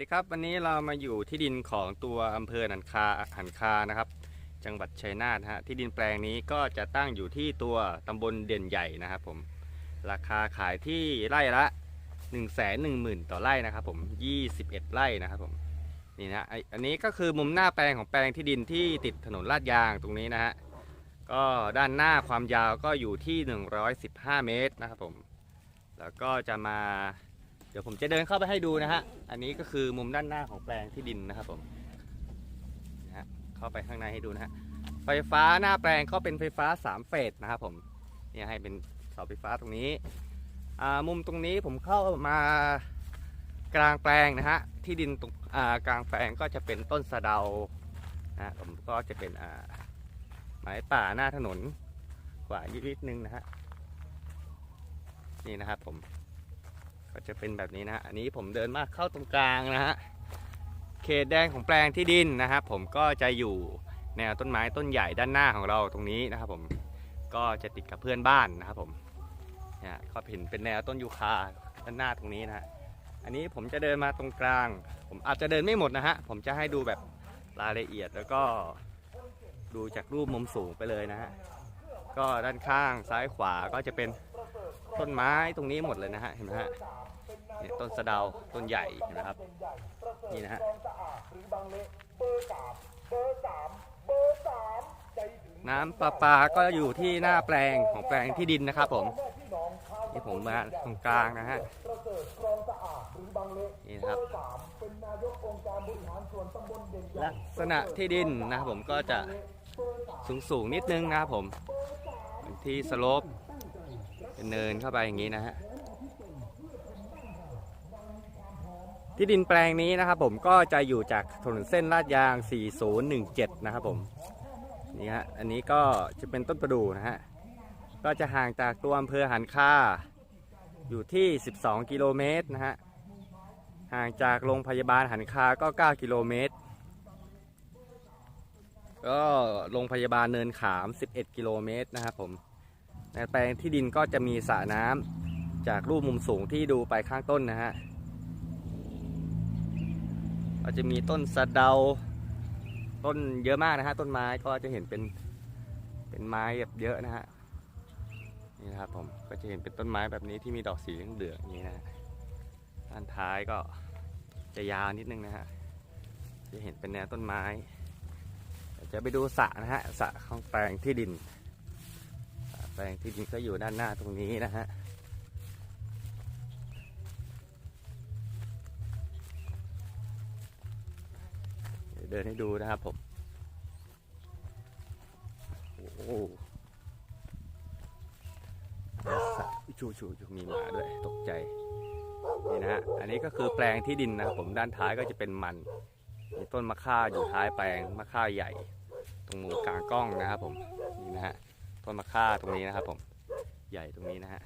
ดีครับ วันนี้เรามาอยู่ที่ดินของตัวอำเภอหันคาหันคานะครับ จังหวัดชัยนาทฮะที่ดินแปลงนี้ก็จะตั้งอยู่ที่ตัวตำบลเด่นใหญ่นะครับผมราคาขายที่ไร่ละ 1 1 0 0 0 0 ต่อไร่นะครับผม 21 ไร่นะครับผมนี่นะไออันนี้ก็คือมุมหน้าแปลงของแปลงที่ดินที่ติดถนนลาดยางตรงนี้นะฮะก็ด้านหน้าความยาวก็อยู่ที่ 115 เมตรนะครับผม แล้วก็จะมา เดี๋ยวผมจะเดินเข้าไปให้ดูนะฮะ อันนี้ก็คือมุมด้านหน้าของแปลงที่ดินนะครับผมนะฮะเข้าไปข้างในให้ดูนะฮะ ไฟฟ้าหน้าแปลงก็เป็นไฟฟ้า3เฟสนะครับผมเนี่ยให้เป็นเสาไฟฟ้าตรงนี้ อ่า มุมตรงนี้ผมเข้ามากลางแปลงนะฮะ ที่ดินตรงอ่ากลางแปลงก็จะเป็นต้นสะเดานะฮะผมก็จะเป็นอ่าไม้ป่าหน้าถนนกว่านิดนึงนะฮะ นี่นะครับผม ก็จะเป็นแบบนี้นะฮะอันนี้ผมเดินมาเข้าตรงกลางนะฮะเขตแดงของแปลงที่ดินนะครับผมก็จะอยู่แนวต้นไม้ต้นใหญ่ด้านหน้าของเราตรงนี้นะครับผมก็จะติดกับเพื่อนบ้านนะครับผมเนี่ยก็เห็นเป็นแนวต้นยูคาด้านหน้าตรงนี้นะฮะอันนี้ผมจะเดินมาตรงกลาง ผมอาจจะเดินไม่หมดนะฮะผมจะให้ดูแบบรายละเอียดแล้วก็ดูจากรูปมุมสูงไปเลยนะฮะก็ด้านข้างซ้ายขวาก็จะเป็น ต้นไม้ตรงนี้หมดเลยนะฮะเห็นไหมฮะเนี่ยต้นสะเดาต้นใหญ่เห็นไหมครับนี่นะฮะน้ำประปาก็อยู่ที่หน้าแปลงของแปลงที่ดินนะครับผมนี่ผมมาตรงกลางนะฮะนี่นะครับลักษณะที่ดินนะครับผมก็จะสูงสูงนิดนึงนะครับผมที่สโลป เป็นเนินเข้าไปอย่างนี้นะฮะที่ดินแปลงนี้นะครับผมก็จะอยู่จากถนนเส้นลาดยาง 4017 นะครับผมนี่ฮะอันนี้ก็จะเป็นต้นประดู่นะฮะก็จะห่างจากตัวอำเภอหันคาอยู่ที่ 12 กิโลเมตรนะฮะห่างจากโรงพยาบาลหันคาก็ 9 กิโลเมตร ก็โรงพยาบาลเนินขาม 11 กิโลเมตรนะครับผม ในแปลงที่ดินก็จะมีสระน้ำจากรูปมุมสูงที่ดูไปข้างต้นนะฮะก็จะมีต้นสะเดา ต้นเยอะมากนะฮะต้นไม้ก็จะเห็นเป็นเป็นไม้แบบเยอะนะฮะนี่นะครับผมก็จะเห็นเป็นต้นไม้แบบนี้ที่มีดอกสีเหลืองๆอย่างนี้นะด้านท้ายก็จะยาวนิดนึงนะฮะจะเห็นเป็นแนวต้นไม้เดี๋ยวจะไปดูสระนะฮะสระของแปลงที่ดิน ปลงที่ดินก็อยู่ด้านหน้าตรงนี้นะฮะเดี๋ยวเดินให้ดูนะครับผม โอ้โหสัตว์ชูชูชูมีหมาด้วยตกใจ นี่นะฮะ อันนี้ก็คือแปลงที่ดินนะครับผมด้านท้ายก็จะเป็นมัน มีต้นมะข่าอยู่ท้ายแปลงมะข่าใหญ่ ตรงมุมกลางกล้องนะครับผม นี่นะฮะ ต้นมะข่าตรงนี้นะครับผมใหญ่ตรงนี้นะฮะ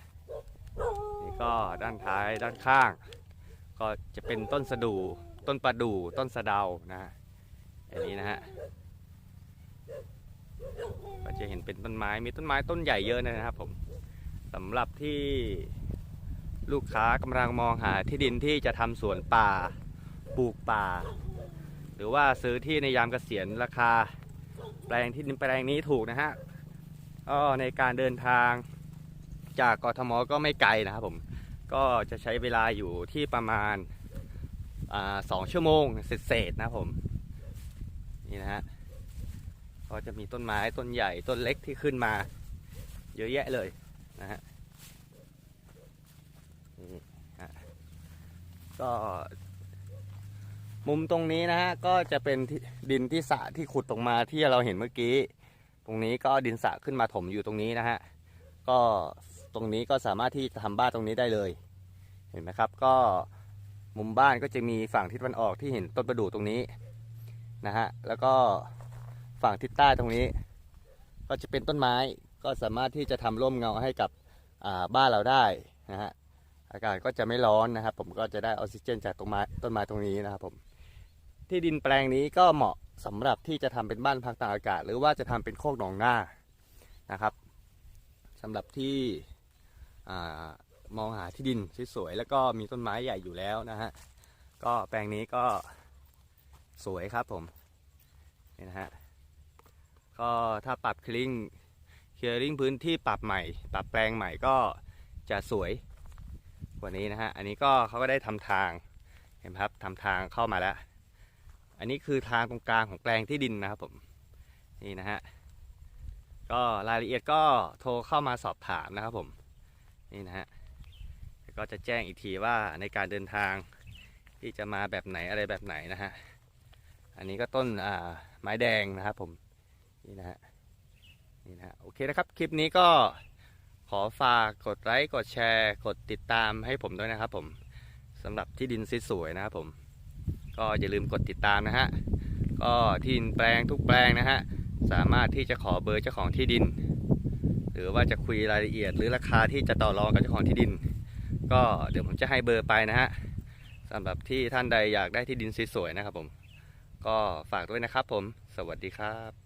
นี่ก็ด้านท้ายด้านข้าง ก็จะเป็นต้นสะดูต้นประดู่ต้นสะเดานะฮะอันนี้นะฮะก็จะเห็นเป็นต้นไม้มีต้นไม้ต้นใหญ่เยอะนะครับผมสำหรับที่ลูกค้ากำลังมองหาที่ดินที่จะทำสวนป่าปลูกป่า หรือว่าซื้อที่ในยามเกษียณราคา แปลงที่ดินแปลงนี้ถูกนะฮะ ก็ในการเดินทางจากกทมก็ไม่ไกลนะครับผมก็จะใช้เวลาอยู่ที่ประมาณสองชั่วโมงเศษๆนะผมนี่นะฮะก็จะมีต้นไม้ต้นใหญ่ต้นเล็กที่ขึ้นมา เยอะแยะเลยนะฮะก็มุมตรงนี้นะฮะก็จะเป็นที่ดินที่สะที่ขุดตรงมาที่เราเห็นเมื่อกี้ ตรงนี้ก็ดินสระขึ้นมาถมอยู่ตรงนี้นะฮะ ก็ตรงนี้ก็สามารถที่จะทำบ้านตรงนี้ได้เลย เห็นไหมครับ ก็มุมบ้านก็จะมีฝั่งทิศตะวันออกที่เห็นต้นประดู่ตรงนี้นะฮะ แล้วก็ฝั่งทิศใต้ตรงนี้ ก็จะเป็นต้นไม้ก็สามารถที่จะทำร่มเงาให้กับบ้านเราได้นะฮะอากาศก็จะไม่ร้อนนะครับ ผมก็จะได้ออกซิเจนจากต้นไม้ต้นไม้ตรงนี้นะครับผมที่ดินแปลงนี้ก็เหมาะสำหรับที่จะทำเป็นบ้านพักตากอากาศ หรือว่าจะทำเป็นโคกหนองนานะครับสำหรับที่มองหาที่ดินสวยๆแล้วก็มีต้นไม้ใหญ่อยู่แล้วนะฮะก็แปลงนี้ก็สวยครับผมนี่นะฮะก็ถ้าปรับคลิงเคลียริ่งพื้นที่ปรับใหม่ ปรับแปลงใหม่ก็จะสวยกว่านี้นะฮะอันนี้ก็เขาก็ได้ทำทางเห็นครับทำทางเข้ามาแล้ว อันนี้คือทางตรงกลางของแปลงที่ดินนะครับผมนี่นะฮะก็รายละเอียดก็โทรเข้ามาสอบถามนะครับผมนี่นะฮะก็จะแจ้งอีกทีว่าในการเดินทางที่จะมาแบบไหนอะไรแบบไหนนะฮะอันนี้ก็ต้นอ่าไม้แดงนะครับผมนี่นะฮะนี่นะฮะโอเคนะครับคลิปนี้ก็ขอฝากกดไลค์กดแชร์ กดติดตามให้ผมด้วยนะครับผมสำหรับที่ดินสวยๆนะครับผม ก็อย่าลืมกดติดตามนะฮะ ก็ที่ดินแปลงทุกแปลงนะฮะ สามารถที่จะขอเบอร์เจ้าของที่ดิน หรือว่าจะคุยรายละเอียด หรือราคาที่จะต่อรองกับเจ้าของที่ดิน ก็เดี๋ยวผมจะให้เบอร์ไปนะฮะสำหรับที่ท่านใดอยากได้ที่ดินสวยๆนะครับผม ก็ฝากด้วยนะครับผม สวัสดีครับ